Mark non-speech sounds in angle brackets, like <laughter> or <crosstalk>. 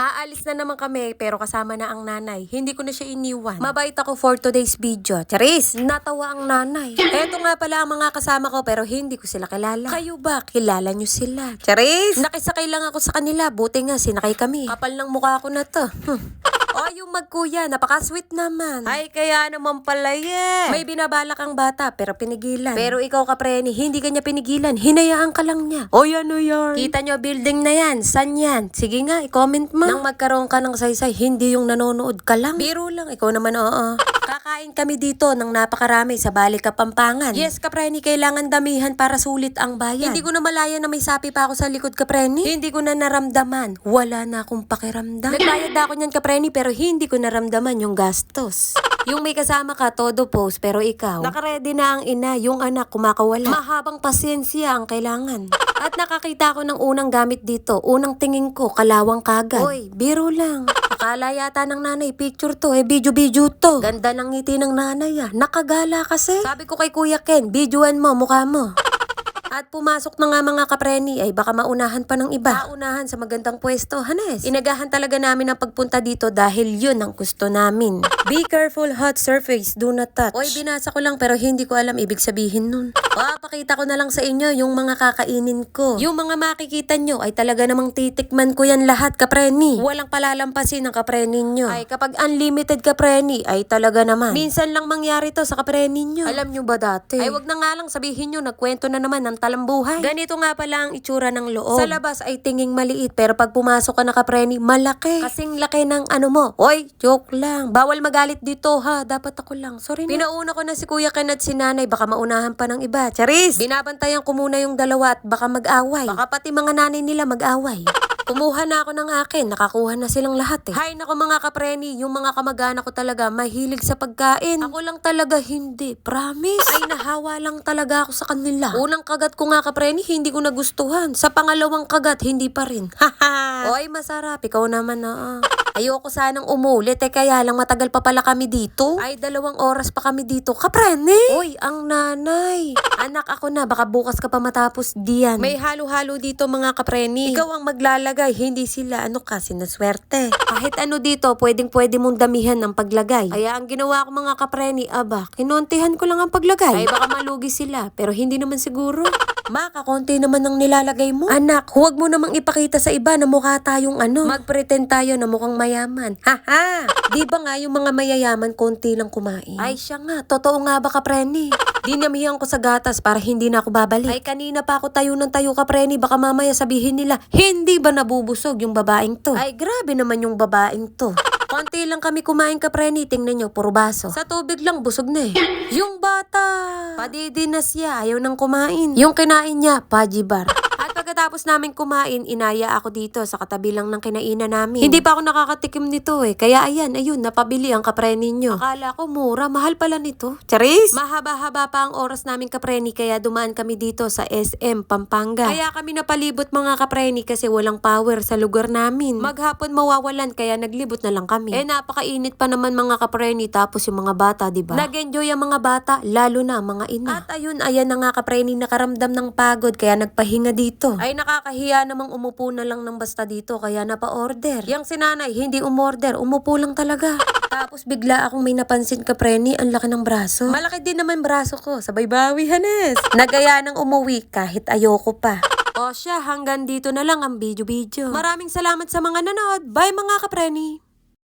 Aalis na naman kami pero kasama na ang nanay. Hindi ko na siya iniwan. Mabait ako for today's video. Charis, natawa ang nanay. Eto nga pala ang mga kasama ko pero hindi ko sila kilala. Kayo ba? Kilala nyo sila. Charis, nakisakay lang ako sa kanila. Buti nga sinakay kami. Kapal ng mukha ko na to. <laughs> Hmm. Yung magkuya, napaka-sweet naman. Ay, kaya naman pala yeah. May binabalak ang bata, pero pinigilan. Pero ikaw, kapreni, hindi kanya pinigilan. Hinayaan ka lang niya. O yan, o yan. Kita nyo, building na yan. San yan? Sige nga, i-comment mo. Nang magkaroon ka ng saysay, hindi yung nanonood ka lang. Biro lang, ikaw naman, oo. <laughs> Kakain kami dito ng napakarami sa Balik Kapampangan. Yes, kapreni, kailangan damihan para sulit ang bayan. Hindi ko na malaya na may sapi pa ako sa likod, kapreni. Hindi ko na naramdaman. Wala na akong pakiramdam. Nagbayad na ako niyan, kapreni, pero hindi ko naramdaman yung gastos. <laughs> Yung may kasama ka, todo post, pero ikaw, nakaredy na ang ina, yung anak kumakawala. Mahabang pasyensya ang kailangan. At nakakita ko ng unang gamit dito. Unang tingin ko, kalawang kagad. Oy, biro lang. Akala yata ng nanay, picture to, eh, video-video to. Ganda ng ngiti ng nanay ah. Nakagala kasi. Sabi ko kay Kuya Ken, videoan mo, mukha mo. At pumasok na nga mga kapreni ay baka maunahan pa ng iba. Maunahan sa magandang pwesto, Hanes. Inagahan talaga namin ang pagpunta dito dahil yun ang gusto namin. <laughs> Be careful, hot surface, do not touch. Oy, binasa ko lang pero hindi ko alam ibig sabihin nun. Papakita ko na lang sa inyo yung mga kakainin ko. Yung mga makikita nyo ay talaga namang titikman ko yan lahat, kapreni. Walang palalampasin ng kapreni nyo. Ay, kapag unlimited kapreni, ay talaga naman. Minsan lang mangyari to sa kapreni nyo. Alam nyo ba dati? Ay, wag na nga lang sabihin nyo, nagkwento na naman ng talambuhay. Ganito nga pala ang itsura ng loob. Sa labas ay tinging maliit, pero pag pumasok ka na kapreni, malaki. Kasing laki ng ano mo. Oy, joke lang. Bawal magalit dito ha. Dapat ako lang. Sorry na. Pinauna ko na si Kuya Ken at si Nanay. Baka maunahan pa ng iba. Charis! Binabantayan ko muna yung dalawa at baka mag-away. Baka pati mga nanay nila mag-away. <laughs> Kumuha na ako ng akin, nakakuha na silang lahat eh. Hay nako mga kapreni, yung mga kamag-anak ko talaga mahilig sa pagkain. Ako lang talaga hindi, promise. Ay nahawa lang talaga ako sa kanila. Unang kagat ko nga kapreni, hindi ko nagustuhan. Sa pangalawang kagat, hindi pa rin. Haha. <laughs> Oy, masarap. Ikaw naman na. Ayoko sanang umulit eh, kaya lang matagal pa pala kami dito. Ay, dalawang oras pa kami dito. Kapreni! Uy, ang nanay. <laughs> Anak ako na, baka bukas ka pa matapos diyan. May halo-halo dito mga kapreni. Ikaw ang maglalagay, hindi sila. Ano ka, sinaswerte. Kahit ano dito, pwedeng pwede mong damihan ng paglagay. Kaya ang ginawa ko mga kapreni, aba, kinontihan ko lang ang paglagay. Ay, baka malugi sila, pero hindi naman siguro. Ma, kakonti naman ang nilalagay mo. Anak, huwag mo namang ipakita sa iba na mukha tayong ano. Magpretend tayo na mukhang mayaman. Haha! <laughs> Di ba nga yung mga mayayaman konti lang kumain? Ay siya nga, totoo nga ba kapreni? Dinamihan ko sa gatas para hindi na ako babalik. Ay kanina pa ako tayo ng tayo kapreni, baka mamaya sabihin nila, hindi ba nabubusog yung babaeng to? Ay grabe naman yung babaeng to. <laughs> Konti lang kami kumain kapreni, tingnan nyo, puro baso. Sa tubig lang, busog na eh. Yung bata, padidinas siya, ayaw nang kumain. Yung kinain niya, pajibar. <laughs> At pagkatapos namin kumain, inaya ako dito sa katabi lang ng kinainan namin. Hindi pa ako nakakatikim nito eh. Kaya ayan, ayun, napabili ang kapreni nyo. Akala ko mura, mahal pala nito. Charis! Mahaba-haba pa ang oras namin kapreni kaya dumaan kami dito sa SM Pampanga. Kaya kami napalibot mga kapreni kasi walang power sa lugar namin. Maghapon mawawalan kaya naglibot na lang kami. Eh napakainit pa naman mga kapreni tapos yung mga bata, di ba? Nag-enjoy ang mga bata, lalo na mga ina. At ayun, ayan na nga kapreni nakaramdam ng pagod kaya nagpahinga dito. Ay nakakahiya namang umupo na lang ng basta dito kaya napa-order. Yang sinanay, hindi umorder, umupo lang talaga. <laughs> Tapos bigla akong may napansin ka, Preni, ang laki ng braso. Malaki din naman braso ko, sabay bawi, Hanes. <laughs> Nagaya ng umuwi kahit ayoko pa. O siya, hanggang dito na lang ang video-video. Maraming salamat sa mga nanood. Bye mga kapreni!